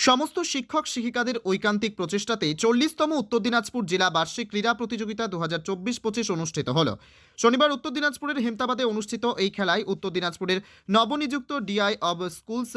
সমস্ত শিক্ষক শিক্ষিকাদের ঐকান্তিক প্রচেষ্টাতে চল্লিশতম উত্তর দিনাজপুর জেলা বার্ষিক ক্রীড়া প্রতিযোগিতা দু হাজার চব্বিশ অনুষ্ঠিত হল। শনিবার উত্তর দিনাজপুরের হেমতাবাদে অনুষ্ঠিত এই খেলায় উত্তর দিনাজপুরের নবনিযুক্ত DI of schools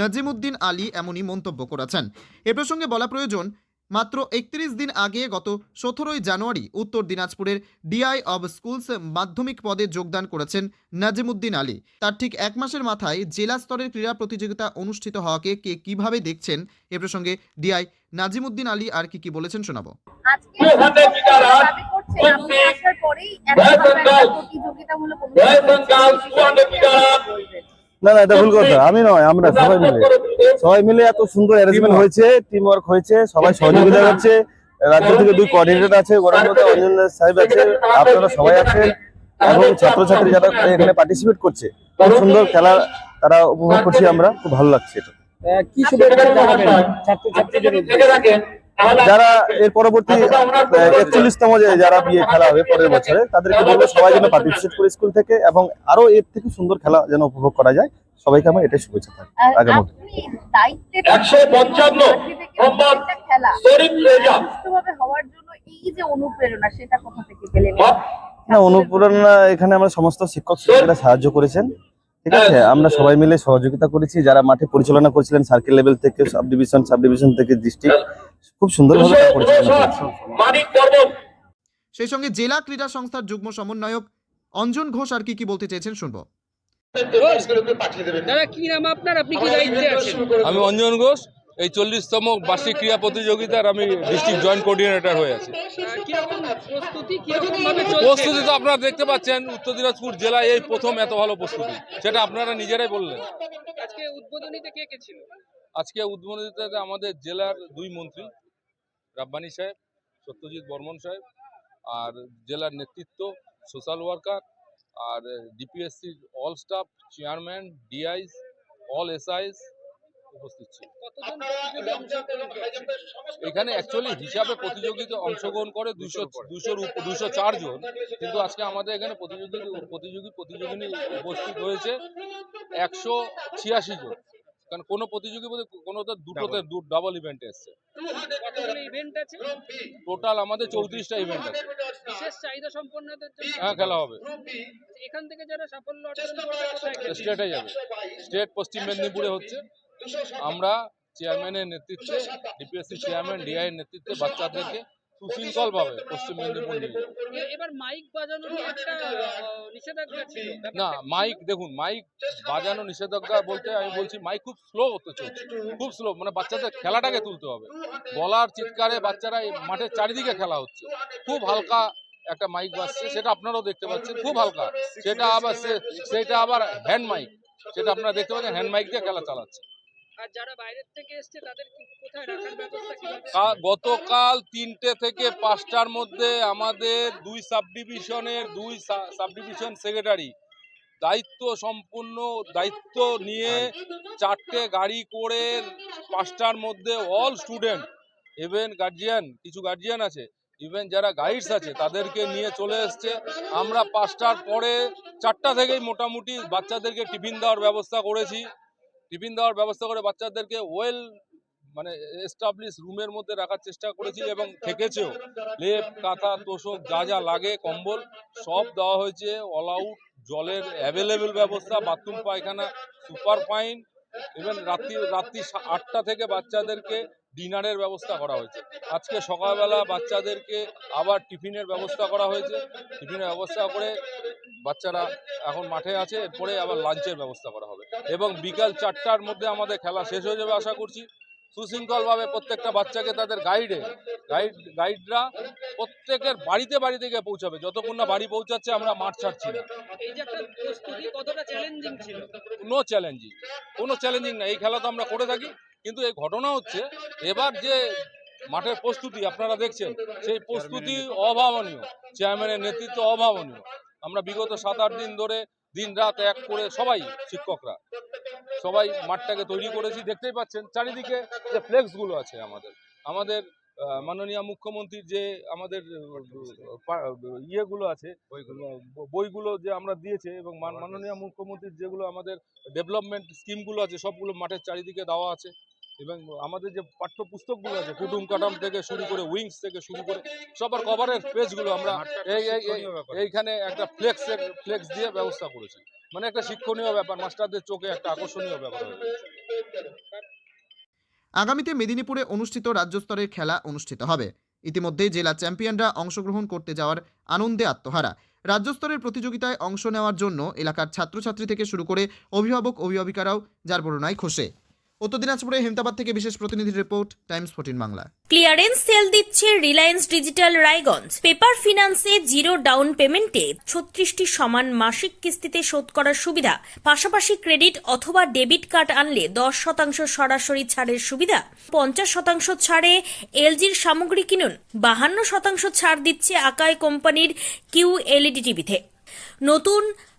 Nazimuddin Ali এমনই মন্তব্য করেছেন। এ প্রসঙ্গে বলা প্রয়োজন মাত্র একত্রিশ দিন আগে গত সতেরোই জানুয়ারি উত্তর দিনাজপুরের ডিআই অব স্কুলস মাধ্যমিক পদে যোগদান করেছেন নাজিমুদ্দিন আলী। তার ঠিক এক মাসের মাথায় জেলা স্তরের ক্রীড়া প্রতিযোগিতা অনুষ্ঠিত হওয়াকে কে কীভাবে দেখছেন এ প্রসঙ্গে ডিআই নাজিমুদ্দিন আলী আর কি কি বলেছেন শোনাবো। প্রতিযোগিতামূলক না না এটা ভুল কথা। আমি নয় আমরা সবাই মিলে। সবাই মিলে এত সুন্দর অ্যারেঞ্জমেন্ট হয়েছে টিম ওয়ার্ক হয়েছে সবাই সহযোগিতা করছে রাজ্য থেকে দুই কোঅর্ডিনেটর আছে ওনার মধ্যে অঞ্জন সাহেব আছে আপনারা সবাই আছেন এবং ছাত্রছাত্রী যারা এখানে পার্টিসিপেট করছে খুব সুন্দর খেলা তারা উপভোগ করছি আমরা খুব ভালো লাগছে এটা। কি শুভেচ্ছা ছাত্রছাত্রীদের? যারা এর পরবর্তী একচল্লিশতম যে যারা বিয়ে খেলা হবে পরের বছরে তাদেরকে বলব সবাই যেন পার্টিসিপেট করে স্কুল থেকে এবং আরও এর থেকে সুন্দর খেলা যেন উপভোগ করা যায়। সবাইকে আমার এটাই শুভেচ্ছা থাকে। আগামী একশো পঞ্চান্ন মোহাম্মদ খেলা শরীফ রেজা সুষ্ঠুভাবে হওয়ার জন্য এই যে অনুপ্রেরণা সেটা কোথা থেকে পেলেন না অনুপ্রেরণা এখানে আমরা সমস্ত শিক্ষক শিক্ষিকারা সাহায্য করেছেন। ঠিক আছে? আমরা সবাই মিলে সহযোগিতা করেছি। যারা মাঠে পরিচালনা করেছিলেন সার্কেল লেভেল থেকে সাব ডিভিশন সাব ডিভিশন থেকে ডিস্ট্রিক্ট খুব সুন্দরভাবে সেই সঙ্গে জেলা ক্রীড়া সংস্থার যুগ্ম সমন্বয়ক অঞ্জন ঘোষ আর কি কি বলতে চেয়েছেন শুনব। দাদা কি নাম আপনার? আপনি কি দায়িত্বে আছেন? আমি অঞ্জন ঘোষ। এই চল্লিশতম বার্ষিক ক্রীড়া প্রতিযোগিতার আমি ডিস্ট্রিক্ট জয়েন্ট কোঅর্ডিনেটর হয়ে আছি। প্রস্তুতি তো আপনারা দেখতে পাচ্ছেন, উত্তর দিনাজপুর জেলায় এই প্রথম এত ভালো প্রস্তুতি। সেটা আপনারা নিজেরাই বললেন। আজকে উদ্বোধনীতে আমাদের জেলার দুই মন্ত্রী, রাব্বানি সাহেব, সত্যজিৎ বর্মন সাহেব, আর জেলার নেতৃত্ব সোশ্যাল ওয়ার্কার, আর ডিপিএসসির all staff, chairman, DIs, all SIs উপস্থিত ছিল। এখানে অ্যাকচুয়ালি হিসাবে প্রতিযোগিতা অংশগ্রহণ করে দুশো দুশোর দুশো চার জন। কিন্তু আজকে আমাদের এখানে প্রতিযোগী প্রতিযোগী প্রতিযোগিনী উপস্থিত হয়েছে একশো ছিয়াশি জন। কারণ কোনো প্রতিযোগী বলতে কোনো তো দুটোতে ডাবল ইভেন্ট এসছে। কতগুলো ইভেন্ট আছে? টোটাল আমাদের চৌত্রিশটা ইভেন্ট আছে। বিশেষ চাহিদা সম্পন্নদের হ্যাঁ খেলা হবে। এখান থেকে যারা সাফল্য অর্জন করবে স্টেটে যাবে। স্টেট পশ্চিম মেদিনীপুরে হচ্ছে। আমরা চেয়ারম্যানের নেতৃত্বে ডিপিএসসি চেয়ারম্যান ডিআই এর নেতৃত্বে বাচ্চাদেরকে সুশৃঙ্খলভাবে পশ্চিম মেদিনীপুর নিয়ে এবার মাইক বাজানোর একটা নিষেধাজ্ঞা ছিল। না মাইক দেখুন মাইক বাজানো নিষেধাজ্ঞা বলতে আমি বলছি মাইক খুব স্লো হতে চলছে। খুব স্লো মানে বাচ্চাদের খেলাটাকে তুলতে হবে। গলার চিৎকারে বাচ্চারা এই মাঠের চারিদিকে খেলা হচ্ছে। খুব হালকা একটা মাইক বাজছে সেটা আপনারাও দেখতে পাচ্ছেন খুব হালকা। সেটা আবার সেটা আবার হ্যান্ড মাইক সেটা আপনারা দেখতে পাচ্ছেন হ্যান্ড মাইক দিয়ে খেলা চালাচ্ছে। আর গতকাল তিনটে থেকে পাঁচটার মধ্যে আমাদের দুই সাব ডিভিশনের দুই সাব ডিভিশন সেক্রেটারি দায়িত্ব সম্পূর্ণ দায়িত্ব নিয়ে চারটে গাড়ি করে পাঁচটার মধ্যে অল স্টুডেন্ট ইভেন গার্জিয়ান কিছু গার্জিয়ান আছে ইভেন যারা গাইডস আছে, তাদেরকে নিয়ে চলে এসছে। আমরা পাঁচটার পরে চারটা থেকেই মোটামুটি বাচ্চাদেরকে টিফিন দেওয়ার ব্যবস্থা করেছি। টিফিন দেওয়ার ব্যবস্থা করে বাচ্চাদেরকে ওয়েল মানে এস্টাবলিশ রুমের মধ্যে রাখার চেষ্টা করেছি এবং থেকেছেও। লেপ, কাঁথা, তোষক, যা যা লাগে, কম্বল, সব দেওয়া হয়েছে। অল আউট জলের অ্যাভেলেবেল ব্যবস্থা বাথরুম পায়খানা সুপার ফাইন ইভেন রাত্রি রাত্রি আটটা থেকে বাচ্চাদেরকে ডিনারের ব্যবস্থা করা হয়েছে। আজকে সকালবেলা বাচ্চাদেরকে আবার টিফিনের ব্যবস্থা করা হয়েছে। টিফিনের ব্যবস্থা করে বাচ্চারা এখন মাঠে আছে এরপরে আবার লাঞ্চের ব্যবস্থা করা হবে। এবং বিকাল চারটার মধ্যে আমাদের খেলা শেষ হয়ে যাবে আশা করছি। সুশৃঙ্খলভাবে প্রত্যেকটা বাচ্চাকে তাদের গাইডে গাইড গাইডরা প্রত্যেকের বাড়িতে বাড়িতে গিয়ে পৌঁছাবে। যতক্ষণ না বাড়ি পৌঁছাচ্ছে আমরা মাঠ ছাড়ছি না। চ্যালেঞ্জিং কোনো চ্যালেঞ্জিং না। এই খেলা তো আমরা করে থাকি। কিন্তু এই ঘটনা হচ্ছে এবার যে মাঠের প্রস্তুতি আপনারা দেখছেন সেই প্রস্তুতি অভাবনীয়। চেয়ারম্যানের নেতৃত্ব অভাবনীয়। আমরা বিগত সাত আট দিন ধরে দিন রাত এক করে সবাই শিক্ষকরা সবাই মাঠটাকে তৈরি করেছি দেখতেই পাচ্ছেন চারিদিকে যে ফ্লেক্সগুলো আছে আমাদের। আমাদের মাননীয় মুখ্যমন্ত্রীর যে আমাদের ইয়েগুলো আছে বইগুলো। যে আমরা দিয়েছে এবং মাননীয় মুখ্যমন্ত্রীর যেগুলো আমাদের ডেভেলপমেন্ট স্কিমগুলো আছে সবগুলো মাঠের চারিদিকে দেওয়া আছে। এবং আমাদের যে পাঠ্যপুস্তকগুলো আছে কুটুম কাটাম থেকে শুরু করে উইংস থেকে শুরু করে সবার কভারের পেজগুলো আমরা এই এই এই- এইখানে একটা ফ্লেক্স ফ্লেক্স দিয়ে ব্যবস্থা করেছি। মানে একটা শিক্ষণীয় ব্যাপার মাস্টারদের চোখে একটা আকর্ষণীয় ব্যাপার আগামীতে মেদিনীপুরে অনুষ্ঠিত রাজ্য স্তরের খেলা অনুষ্ঠিত হবে। ইতিমধ্যেই জেলা চ্যাম্পিয়নরা অংশগ্রহণ করতে যাওয়ার আনন্দে আত্মহারা। রাজ্য স্তরের প্রতিযোগিতায় অংশ নেওয়ার জন্য এলাকার ছাত্রছাত্রী থেকে শুরু করে অভিভাবক অভিভাবিকারাও যার বরণায় খসে। উত্তর দিনাজপুরে হেমতাবাদ থেকে বিশেষ প্রতিনিধির report, Times fourteen Bangla. Clearance sale দিচ্ছে রিলায়েন্স ডিজিটাল রায়গঞ্জ। পেপার ফিনান্সে জিরো ডাউন পেমেন্টে ছত্রিশটি সমান মাসিক কিস্তিতে শোধ করার সুবিধা। পাশাপাশি ক্রেডিট অথবা ডেবিট কার্ড আনলে দশ শতাংশ সরাসরি ছাড়ের সুবিধা। পঞ্চাশ শতাংশ ছাড়ে এলজির সামগ্রী কিনুন। বাহান্ন শতাংশ ছাড় দিচ্ছে আকাই কোম্পানির কিউ এলইডি টিভিতে। নতুন